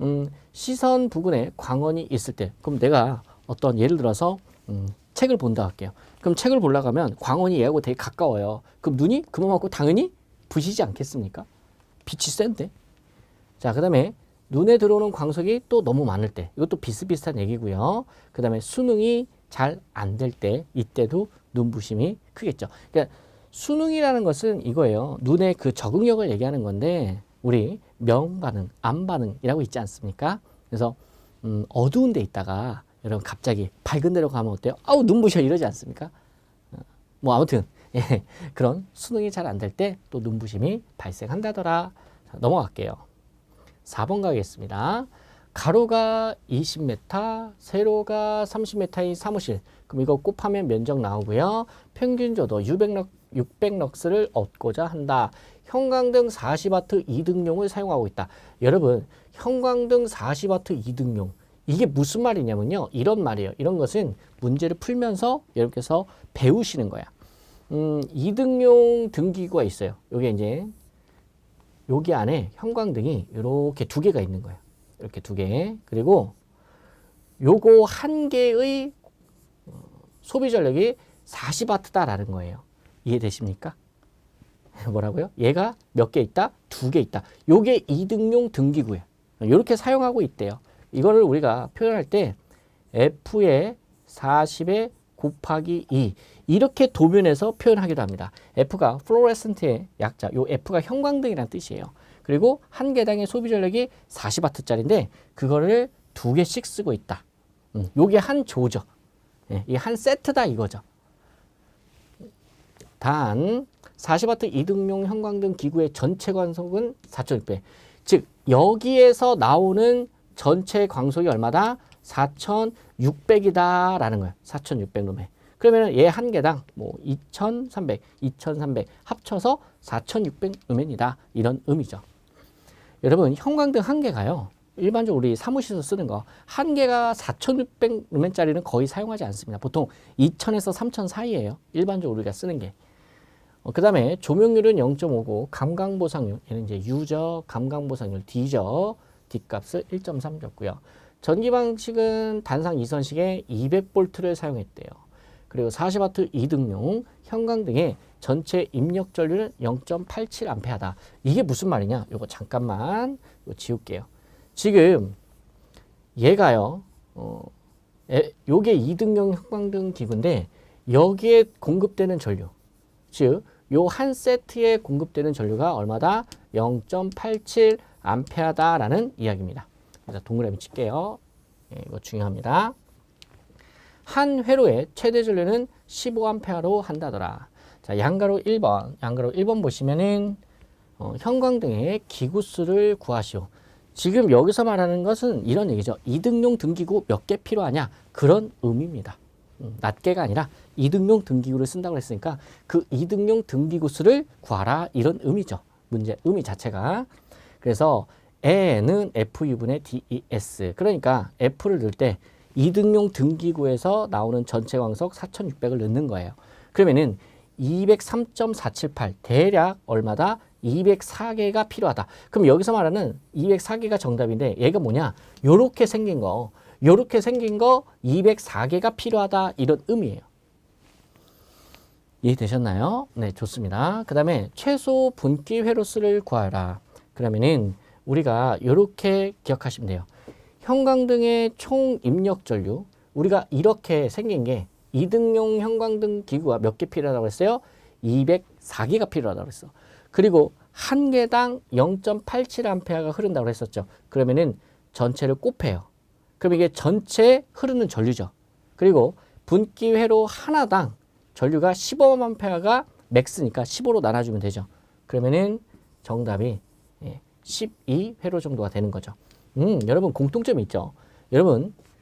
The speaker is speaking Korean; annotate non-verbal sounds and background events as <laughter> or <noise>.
음, 시선 부근에 광원이 있을 때 그럼 내가 어떤 예를 들어서 음, 책을 본다 할게요. 그럼 책을 보려고 하면 광원이 얘하고 되게 가까워요. 그럼 눈이 그만큼 당연히 부시지 않겠습니까? 빛이 센데. 자, 그 다음에 눈에 들어오는 광석이 또 너무 많을 때 이것도 비슷비슷한 얘기고요. 그 다음에 수능이 잘 안 될 때 이때도 눈부심이 크겠죠. 그러니까 수능이라는 것은 이거예요. 눈의 그 적응력을 얘기하는 건데 우리 명반응, 암반응이라고 있지 않습니까? 그래서 음, 어두운 데 있다가 여러분 갑자기 밝은 데로 가면 어때요? 아우 눈부셔 이러지 않습니까? 어, 뭐 아무튼 <laughs> 예, 그런 수능이 잘 안 될 때 또 눈부심이 발생한다더라. 자, 넘어갈게요. 4번 가겠습니다. 가로가 20m, 세로가 30m인 사무실. 그럼 이거 곱하면 면적 나오고요. 평균 조도 600럭, 600럭스를 얻고자 한다. 형광등 40W 이등용을 사용하고 있다. 여러분, 형광등 40W 이등용. 이게 무슨 말이냐면요. 이런 말이에요. 이런 것은 문제를 풀면서 여러분께서 배우시는 거야. 음, 이등용 등기구가 있어요. 요게 이제 여기 안에 형광등이 이렇게 두 개가 있는 거예요. 이렇게 두 개. 그리고 요거 한 개의 어, 소비 전력이 40와트다라는 거예요. 이해되십니까? <laughs> 뭐라고요? 얘가 몇 개 있다? 두 개 있다. 요게 이등용 등기구예요. 이렇게 사용하고 있대요. 이거를 우리가 표현할 때 F의 40에 곱하기 2 이렇게 도면에서 표현하기도 합니다. F가 플로레센트의 약자, 요 F가 형광등이라는 뜻이에요. 그리고 한 개당의 소비 전력이 40와트짜리인데 그거를 두 개씩 쓰고 있다. 음, 요게 한 조죠. 예, 이한 세트다 이거죠. 단 40와트 이등용 형광등 기구의 전체 광속은 4,600. 즉 여기에서 나오는 전체 광속이 얼마다? 4,600이다라는 거예요. 4,600놈에. 그러면 얘 한 개당 뭐 2,300, 2,300 합쳐서 4,600 루멘이다. 이런 의미죠. 여러분 형광등 한 개가요. 일반적으로 우리 사무실에서 쓰는 거 한 개가 4,600 루멘짜리는 거의 사용하지 않습니다. 보통 2,000에서 3,000 사이에요. 일반적으로 우리가 쓰는 게. 어, 그 다음에 조명률은 0.59, 감광보상률, 얘는 이제 U저, 감광보상률 D저, D값을 1.3 줬고요. 전기 방식은 단상 이선식에 200볼트를 사용했대요. 그리고 40와트 이등용 형광 등의 전체 입력 전류는 0.87A다. 이게 무슨 말이냐? 요거 잠깐만 이거 지울게요. 지금 얘가요. 어, 에, 요게 이등용 형광등 기구인데 여기에 공급되는 전류. 즉, 요 한 세트에 공급되는 전류가 얼마다? 0.87 암페아다라는 이야기입니다. 그래서 동그라미 칠게요. 예, 이거 중요합니다. 한 회로의 최대 전류는 15암페아로 한다더라. 자, 양가로 1번. 양가로 1번 보시면은 어, 형광등의 기구수를 구하시오. 지금 여기서 말하는 것은 이런 얘기죠. 이등용 등기구 몇 개 필요하냐? 그런 의미입니다. 음, 낱개가 아니라 이등용 등기구를 쓴다고 했으니까 그 이등용 등기구 수를 구하라 이런 의미죠. 문제 의미 자체가. 그래서 N은 FU분의 DES. 그러니까 F를 넣을 때 이등용 등기구에서 나오는 전체 광속 4,600을 넣는 거예요. 그러면은 203.478 대략 얼마다? 204개가 필요하다. 그럼 여기서 말하는 204개가 정답인데 얘가 뭐냐? 요렇게 생긴 거. 요렇게 생긴 거 204개가 필요하다. 이런 의미예요. 이해되셨나요? 네, 좋습니다. 그 다음에 최소 분기 회로수를 구하라. 그러면은 우리가 이렇게 기억하시면 돼요. 형광등의 총 입력 전류 우리가 이렇게 생긴 게 이등용 형광등 기구가 몇 개 필요하다고 했어요? 204개가 필요하다고 했어. 그리고 한 개당 0.87A가 흐른다고 했었죠. 그러면은 전체를 곱해요. 그럼 이게 전체 흐르는 전류죠. 그리고 분기 회로 하나당 전류가 15A가 맥스니까 15로 나눠주면 되죠. 그러면은 정답이 12회로 정도가 되는 거죠. 음, 여러분 공통점이 있죠. 여러분